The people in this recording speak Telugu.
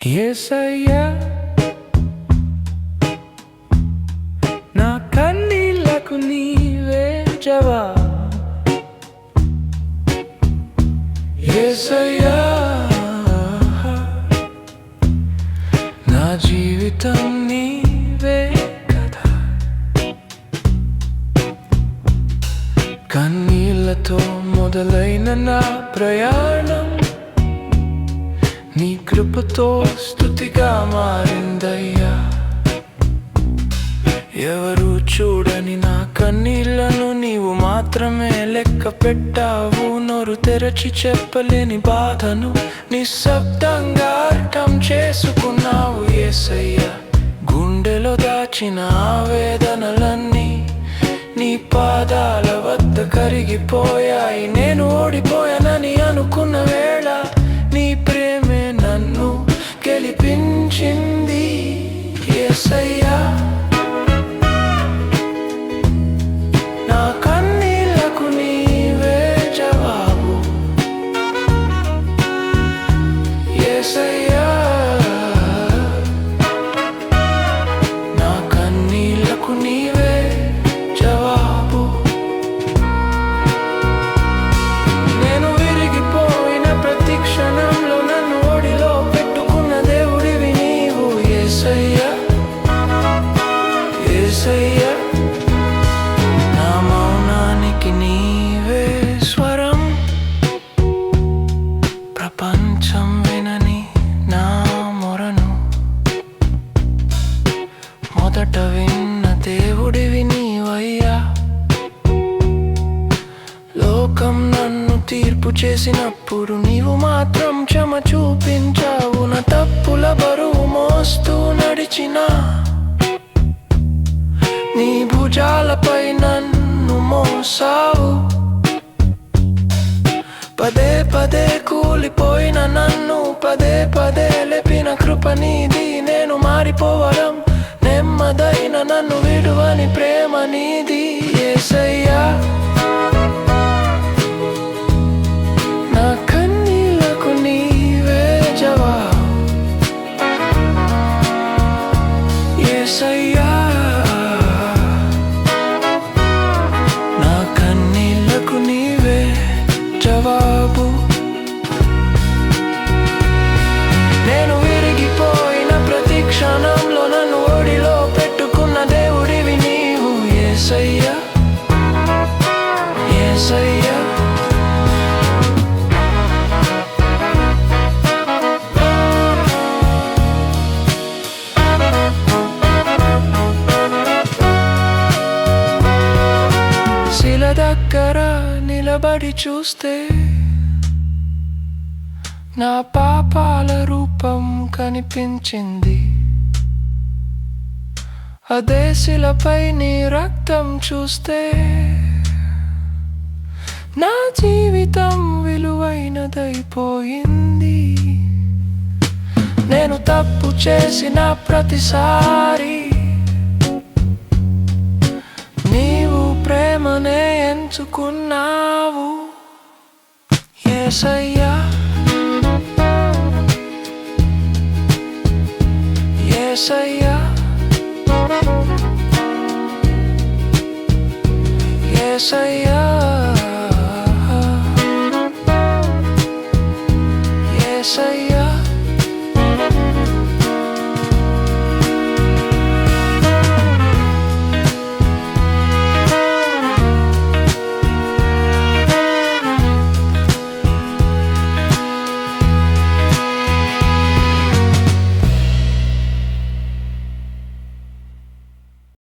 ఏసయ్యా నా కన్నీళ్ళకు నీవే జవా ఏసయ్యా నా జీవితం నీవే కదా కన్నీళ్ళతో మొదలైన నా ప్రయాణం నీ కృపతో స్థుతిగా మారిందయ్యా. ఎవరు చూడని నా కన్నీళ్ళను నీవు మాత్రమే లెక్క పెట్టావు. నోరు తెరచి చెప్పలేని బాధను నిశ్శబ్దంగా అర్థం చేసుకున్నావు ఏసయ్యా. గుండెలో దాచిన ఆవేదనలన్నీ నీ పాదాల వద్ద కరిగిపోయాయి. నేను ఓడిపోయానని అనుకున్నవే ఏసయ్యా నా లోకం నన్ను తీర్పు చేసినప్పుడు నీవు మాత్రం క్షమ చూపించావు. నా తప్పుల బరువు మోస్తూ నడిచినా నీ భుజాలపై నన్ను మోసావు. పదే పదే కూలిపోయిన నన్ను పదే పదే లేపిన కృప నీది. నేను మారిపోవడం నెమ్మదైన నన్ను విడువని ప్రేమ నీది. ఏసయ్యా ఏసయ్యా? ఏసయ్యా? శిల దగ్గర నిలబడి చూస్తే నా పాపాల రూపం కనిపించింది. అదేశిలపై నీ రక్తం చూస్తే నా జీవితం విలువైనదైపోయింది. నేను తప్పు చేసిన ప్రతిసారి నీవు ప్రేమనే ఎంచుకున్నావు. ఏసయ్య saya